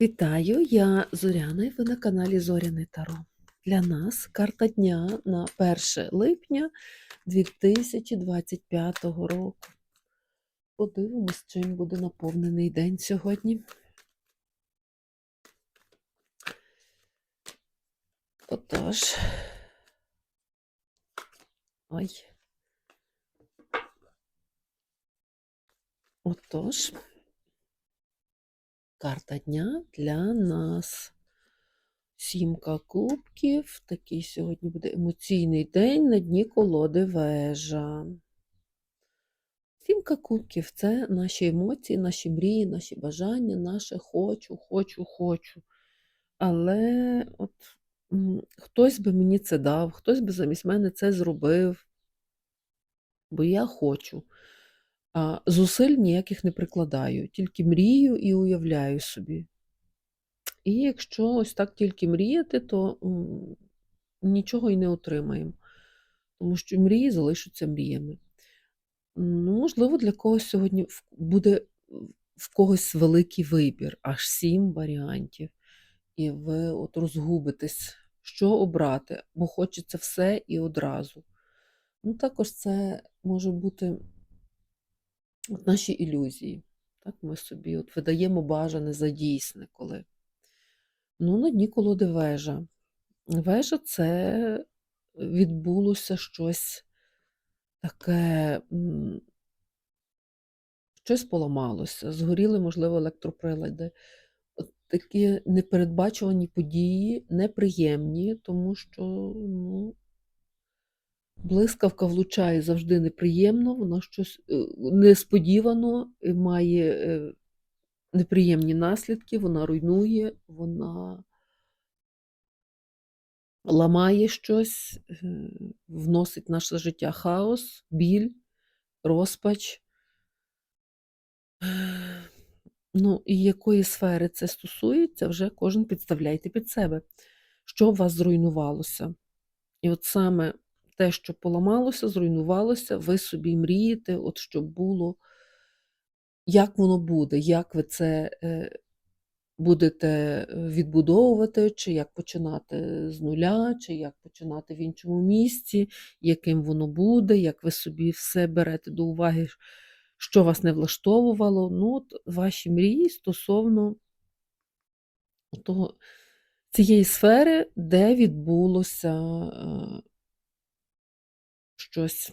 Вітаю, я Зоряна і ви на каналі Зоряне Таро. Для нас карта дня на 1 липня 2025 року. Подивимось, чим буде наповнений день сьогодні. Отож. Ой. Отож. Карта дня для нас. Сімка кубків. Такий сьогодні буде емоційний день на дні колоди вежа. Сімка кубків це наші емоції, наші мрії, наші бажання, наше хочу, хочу, хочу. Але от хтось би мені це дав, хтось би замість мене це зробив, бо я хочу. Зусиль ніяких не прикладаю, тільки мрію і уявляю собі. І якщо ось так тільки мріяти, то нічого і не отримаємо, тому що мрії залишаться мріями. Ну, можливо, для когось сьогодні буде в когось великий вибір, аж сім варіантів, і ви от розгубитесь, що обрати, бо хочеться все і одразу. Ну, також це може бути от наші ілюзії. Так, ми собі от видаємо бажане за дійсне, коли. Ну, на дні колоди вежа. Вежа це відбулося щось таке, щось поламалося, згоріли, можливо, електроприлади. От такі непередбачувані події, неприємні, тому що ну, блискавка влучає завжди неприємно, вона щось е, несподівано має е, неприємні наслідки, вона руйнує, вона ламає щось, е, вносить в наше життя хаос, біль, розпач. Ну, і якої сфери це стосується, вже кожен підставляйте під себе, що у вас зруйнувалося. І от саме те, що поламалося, зруйнувалося, ви собі мрієте, от щоб було, як воно буде, як ви це е, будете е, відбудовувати, чи як починати з нуля, чи як починати в іншому місці, яким воно буде, як ви собі все берете до уваги, що вас не влаштовувало. Ну, от ваші мрії стосовно того, цієї сфери, де відбулося е, щось,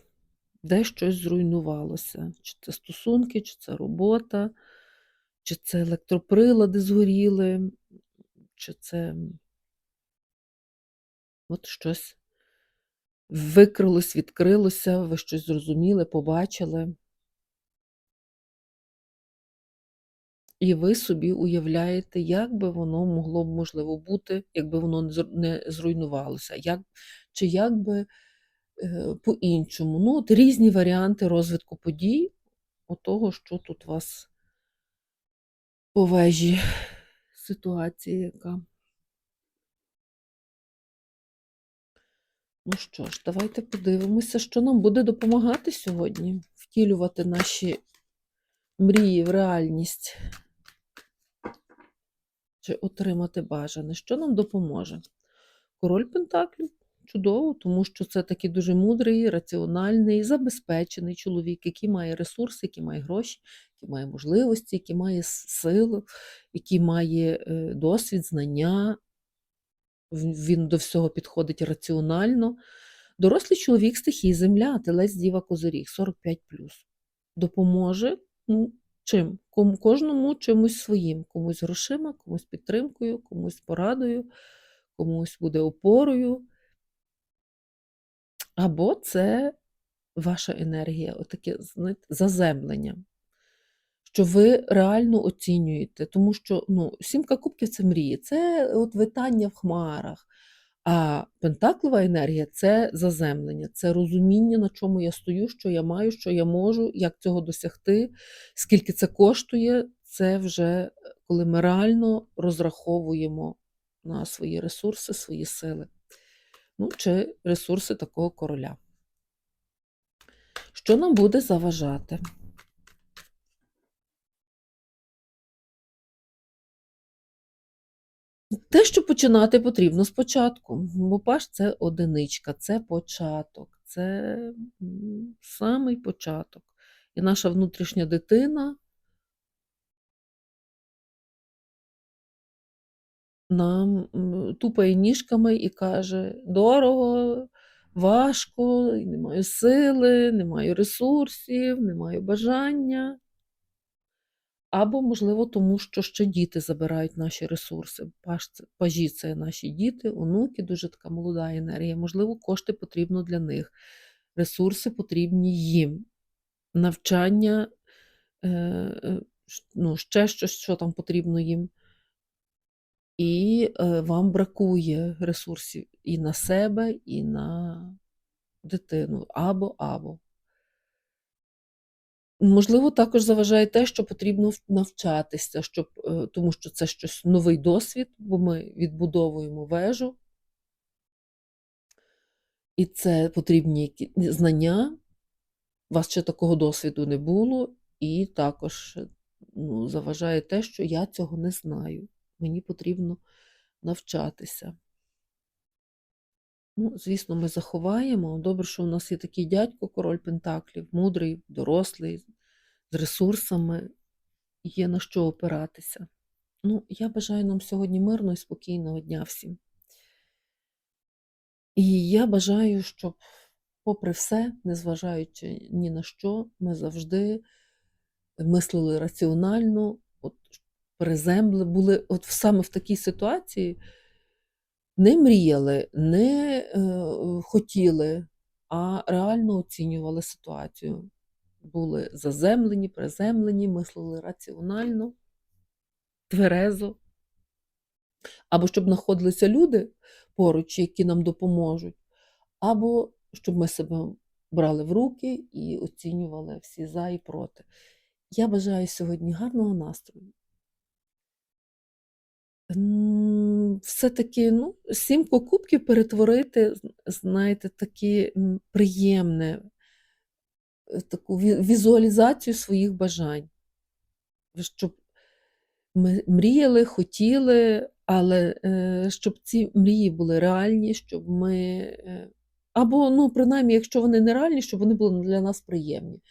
де щось зруйнувалося. Чи це стосунки, чи це робота, чи це електроприлади згоріли, чи це от щось викрилось, відкрилося, ви щось зрозуміли, побачили. І ви собі уявляєте, як би воно могло б, можливо, бути, якби воно не зруйнувалося, як, чи як би по-іншому. Ну, от різні варіанти розвитку подій, от того, що тут у вас по вежі ситуація яка. Ну що ж, давайте подивимося, що нам буде допомагати сьогодні втілювати наші мрії в реальність чи отримати бажане. Що нам допоможе? Король Пентаклів чудово, тому що це такий дуже мудрий, раціональний, забезпечений чоловік, який має ресурси, який має гроші, який має можливості, який має силу, який має е, досвід, знання. Він до всього підходить раціонально. Дорослий чоловік стихії земля, телець діва козиріг, 45 Допоможе ну, чим? Кожному чимось своїм, комусь грошима, комусь підтримкою, комусь порадою, комусь буде опорою. Або це ваша енергія, отаке знаєте, заземлення, що ви реально оцінюєте, тому що ну, сімка кубків це мрії, це от витання в хмарах. А пентаклова енергія це заземлення, це розуміння, на чому я стою, що я маю, що я можу, як цього досягти, скільки це коштує. Це вже коли ми реально розраховуємо на свої ресурси, свої сили. Ну, чи ресурси такого короля. Що нам буде заважати? Те, що починати потрібно спочатку, бо паш це одиничка, це початок, це самий початок. І наша внутрішня дитина нам тупає ніжками і каже: дорого, важко, не маю сили, не маю ресурсів, не маю бажання. Або, можливо, тому що ще діти забирають наші ресурси. Пажі це наші діти, онуки, дуже така молода енергія. Можливо, кошти потрібно для них, ресурси потрібні їм, навчання, е, е, ну, ще щось, що там потрібно їм. І е, вам бракує ресурсів і на себе, і на дитину. Або, або. Можливо, також заважає те, що потрібно навчатися, щоб, е, тому що це щось новий досвід, бо ми відбудовуємо вежу, і це потрібні знання. У вас ще такого досвіду не було, і також ну, заважає те, що я цього не знаю. Мені потрібно навчатися. Ну, звісно, ми заховаємо. Добре, що у нас є такий дядько, король Пентаклів, мудрий, дорослий, з ресурсами, є на що опиратися. Ну, я бажаю нам сьогодні мирного і спокійного дня всім. І я бажаю, щоб, попри все, незважаючи ні на що, ми завжди мислили раціонально, от, приземли, були от саме в такій ситуації, не мріяли, не е, хотіли, а реально оцінювали ситуацію. Були заземлені, приземлені, мислили раціонально, тверезо. Або щоб знаходилися люди поруч, які нам допоможуть, або щоб ми себе брали в руки і оцінювали всі за і проти. Я бажаю сьогодні гарного настрою. Все-таки ну, сімку кубків перетворити, знаєте, таке приємне, е, таку візуалізацію своїх бажань. Щоб ми мріяли, хотіли, але е, щоб ці мрії були реальні, щоб ми. е, Або, ну, принаймні, якщо вони не реальні, щоб вони були для нас приємні.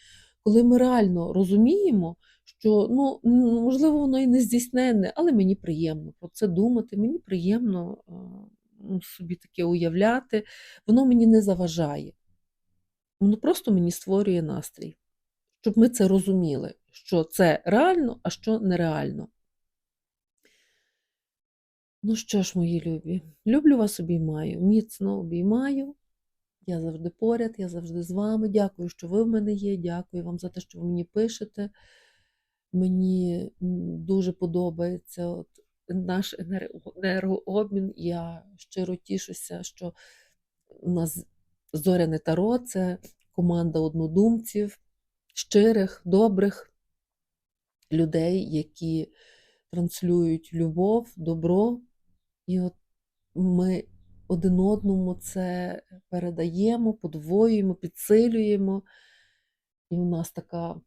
Коли ми реально розуміємо, що ну, можливо, воно і не здійсненне, але мені приємно про це думати, мені приємно ну, собі таке уявляти, воно мені не заважає. Воно просто мені створює настрій, щоб ми це розуміли, що це реально, а що нереально. Ну що ж, мої любі, люблю вас обіймаю, міцно обіймаю. Я завжди поряд, я завжди з вами. Дякую, що ви в мене є. Дякую вам за те, що ви мені пишете. Мені дуже подобається от, наш енергообмін. Я щиро тішуся, що у нас зоряне таро це команда однодумців, щирих, добрих людей, які транслюють любов, добро. І от ми один одному це передаємо, подвоюємо, підсилюємо. І у нас така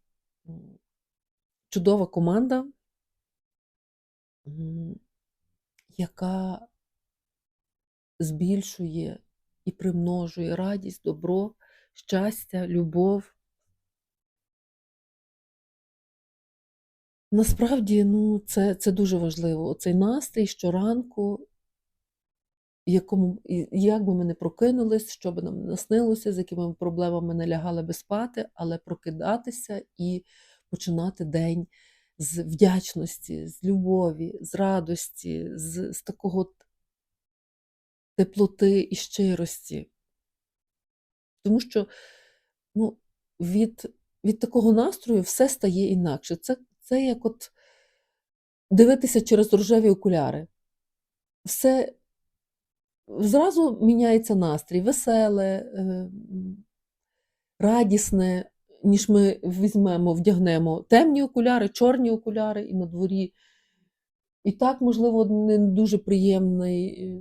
чудова команда, яка збільшує і примножує радість, добро, щастя, любов. Насправді, ну, це, це дуже важливо. Оцей настрій щоранку, якому, як би ми не прокинулись, що би нам не наснилося, з якими проблемами не лягали би спати, але прокидатися і починати день з вдячності, з любові, з радості, з, з такого теплоти і щирості. Тому що ну, від, від такого настрою все стає інакше. Це, це як от дивитися через рожеві окуляри. Все зразу міняється настрій, веселе, е, радісне, ніж ми візьмемо, вдягнемо темні окуляри, чорні окуляри і на дворі. І так, можливо, не дуже приємний, е,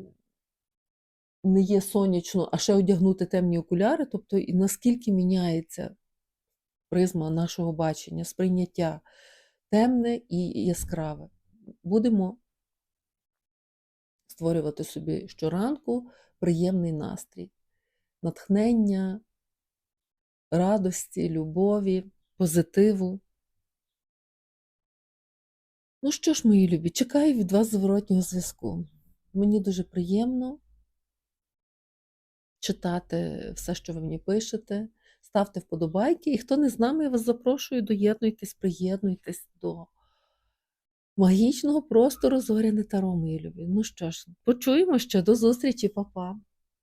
не є сонячно, а ще одягнути темні окуляри. Тобто, і наскільки міняється призма нашого бачення, сприйняття темне і яскраве. Будемо створювати собі щоранку приємний настрій, натхнення, радості, любові, позитиву. Ну що ж, мої любі, чекаю від вас зворотнього зв'язку. Мені дуже приємно читати все, що ви мені пишете. Ставте вподобайки. І хто не з нами, я вас запрошую, доєднуйтесь, приєднуйтесь до магічного простору зоряне таро, мої любі. Ну що ж, почуємо ще до зустрічі, па-па.